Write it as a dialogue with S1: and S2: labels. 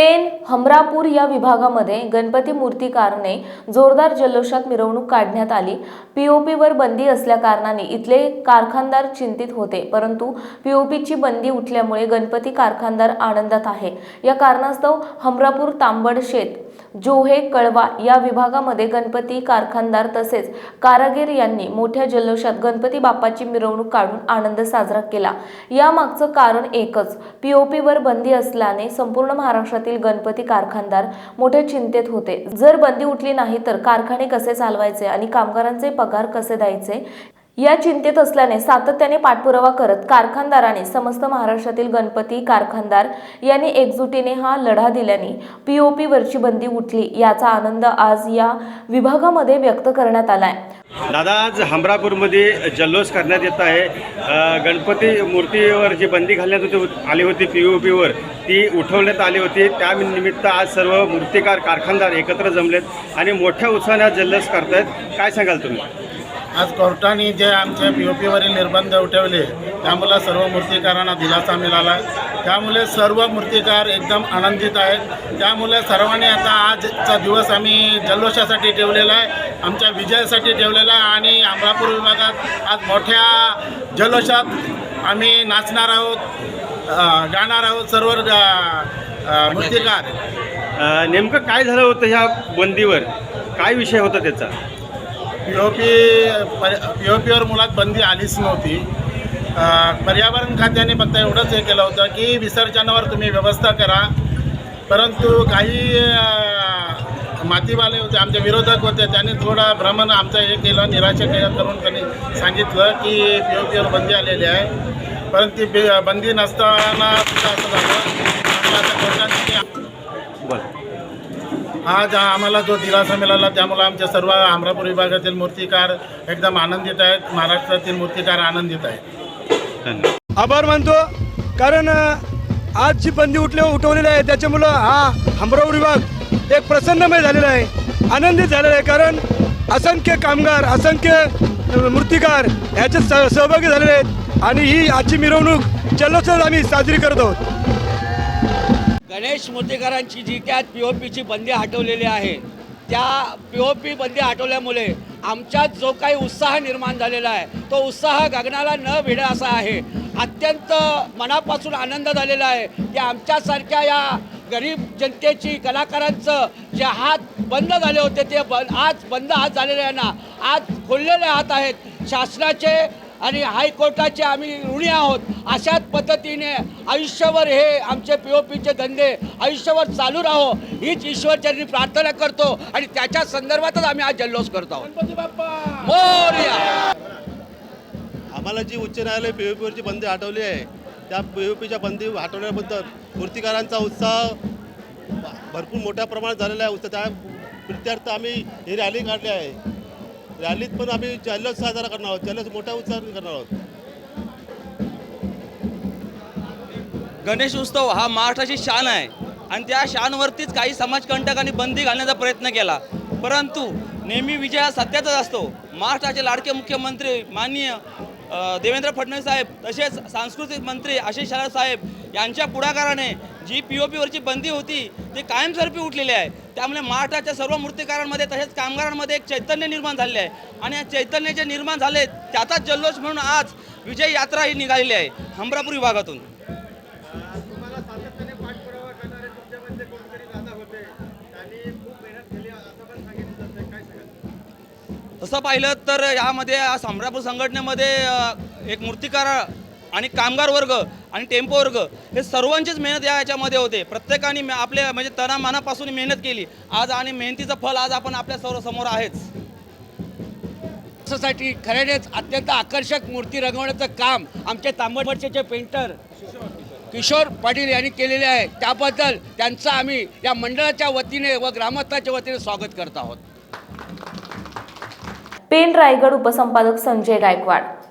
S1: ten Hamrapur या विभागामध्ये गणपती मूर्तिकारने जोरदार जल्लोषात मिरवणूक काढण्यात आली. पीओपीवर बंदी असल्याकारणाने इथले कारखानदार चिंतित होते परंतु पीओपीची बंदी उठल्यामुळे गणपती कारखानदार आनंदात आहे. या कारणास्तव हमरापूर तांबडशेत जोहे कळवा या विभागामध्ये गणपती कारखानदार तसेच कारागीर यांनी मोठ्या जल्लोषात गणपती बाप्पाची मिरवणूक काढून आनंद साजरा केला. यामागचं कारण एकच पीओपीवर बंदी असल्याने संपूर्ण महाराष्ट्रातील गणपती कारखानदार मोठ्या चिंतेत होते. जर बंदी उठली नाही तर कारखाने कसे चालवायचे आणि कामगारांचे पगार कसे द्यायचे? या चिंतेत असल्याने सातत्याने पाठपुरावा करत कारखानदाराने समस्त महाराष्ट्रातील गणपती कारखानदार यांनी एकजुटीने हा लढा दिल्याने पीओपी वरची बंदी उठली याचा आनंद आज या विभागामध्ये व्यक्त करण्यात आलाय.
S2: दादा आज हमरापूरमध्ये जल्लोष करण्यात येत आहे. गणपती मूर्तीवर जी बंदी घालण्यात होती आली होती पी ओ पीवर ती उठवण्यात आली होती. त्या निमित्त आज सर्व मूर्तिकार कारखानदार एकत्र जमलेत आणि मोठ्या उत्साहाने आज जल्लोष करतायत. काय सांगाल तुम्ही?
S3: आज कोर्टाने जे आमच्या पी ओ पीवरील निर्बंध उठवले त्यामुळे सर्व मूर्तिकारांना दिलासा मिळाला. त्यामुळे सर्व मूर्तिकार एकदम आनंदित आहेत. त्यामुळे सर्वांनी आता आजचा दिवस आम्ही जल्लोषासाठी ठेवलेला आहे. आमच्या विजयासाठी ठेवलेला आहे आणि अमरापूर विभागात आज मोठ्या जल्लोषात आम्ही नाचणार आहोत गाणार आहोत सर्व मूर्तिकार.
S2: नेमकं काय झालं होतं ह्या बंदीवर? काय विषय होता त्याचा?
S3: P O P P O पीवर मुळात बंदी आलीच नव्हती. पर्यावरण खात्याने फक्त एवढंच हे केलं होतं की विसर्जनावर तुम्ही व्यवस्था करा. परंतु काही मातीवाले होते आमचे विरोधक होते त्यांनी थोडा भ्रमण आमचं हे केलं निराशा केलं करून त्यांनी सांगितलं की पी ओ पीवर बंदी आलेली आहे. परंतु ती बंदी नसताना सुद्धा असं झालं आम्हाला आता कोर्टाने
S2: बरं
S3: आज आम्हाला जो दिलासा मिळाला त्यामुळे आमच्या सर्व अमरापूर विभागातील मूर्तिकार एकदम आनंदित आहेत. महाराष्ट्रातील मूर्तिकार आनंदित आहेत.
S2: धन्यवाद.
S4: आभार मानतो. कारण आज जी बंदी उठले उठवलेली आहे त्याच्यामुळं हा अमरावती विभाग एक प्रसन्नमय झालेला आहे. आनंदित झालेला आहे. कारण असंख्य कामगार असंख्य मूर्तिकार ह्याच्यात स सहभागी झालेले आहेत. आणि ही आजची मिरवणूक जल्लोषात आम्ही साजरी करत आहोत.
S5: गणेश मूर्तिकारांची जी काय पी ओ पीची बंदी हटवलेली आहे त्या पी ओ पी बंदी हटवल्यामुळे आमच्यात जो काही उत्साह निर्माण झालेला आहे तो उत्साह गगनाला न भिडा असा आहे. अत्यंत मनापासून आनंद झालेला आहे की आमच्यासारख्या या गरीब जनतेची कलाकारांचं जे हात बंद झाले होते ते बंद आज बंद हात झालेले आज खोललेले हात आहेत. शासनाचे आणि हायकोर्टाचे आम्ही ऋणी आहोत. अशाच पद्धतीने आयुष्यभर हे आमचे पी ओ पीचे धंदे आयुष्यभर चालू राहो. हीच ईश्वरचरणी प्रार्थना करतो आणि त्याच्या संदर्भातच आम्ही आज जल्लोष करतो
S6: आम्हाला जी उच्च न्यायालय पी ओ पीवरची बंदी हटवली आहे त्या पी ओ पीच्या बंदी हटवल्याबद्दल मूर्तिकारांचा उत्साह भरपूर मोठ्या प्रमाणात झालेला आहे. उत्साह त्या प्रित्यार्थ आम्ही ही रॅली काढली आहे. रॅलीत पण आम्ही जल्लोष साजरा करणार आहोत जल्लोष मोठ्या उत्साहाने करणार आहोत.
S7: गणेश उत्सव हा महाराष्ट्राची शान आहे. आणि त्या शानवरतीच काही समाजकंटकांनी बंदी घालण्याचा प्रयत्न केला. परंतु नेहमी विजय हा सत्याचाच असतो. महाराष्ट्राचे लाडके मुख्यमंत्री माननीय देवेंद्र फडणवीस साहेब तसेच सांस्कृतिक मंत्री आशिष शेलार साहेब यांच्या पुढाकाराने जी पी ओ पीवरची बंदी होती ती कायमस्वरूपी उठलेली आहे. त्यामुळे महाराष्ट्राच्या सर्व मूर्तिकारांमध्ये तसेच कामगारांमध्ये एक चैतन्य निर्माण झाले आहे. आणि या चैतन्य जे निर्माण झाले त्याचाच जल्लोष म्हणून आज विजय यात्रा ही निघालेली आहे हमरापूर विभागातून. तसं पाहिलं तर यामध्ये सम्रापूर संघटनेमध्ये एक मूर्तिकार आणि कामगार वर्ग आणि टेम्पो वर्ग हे सर्वांचीच मेहनत या याच्यामध्ये होते. प्रत्येकाने मे- आपल्या म्हणजे तणामानापासून मेहनत केली. आज आणि मेहनतीचं फल आज आपण आपल्या सर्व समोर आहेच.
S5: साठी खऱ्यानेच अत्यंत आकर्षक मूर्ती रंगवण्याचं काम आमचे तांबडचे पेंटर किशोर पाटील यांनी केलेले आहे. त्याबद्दल त्यांचं आम्ही या मंडळाच्या वतीने व ग्रामस्थाच्या वतीने स्वागत करत आहोत.
S1: पेन रायगड उपसंपादक संजय गायकवाड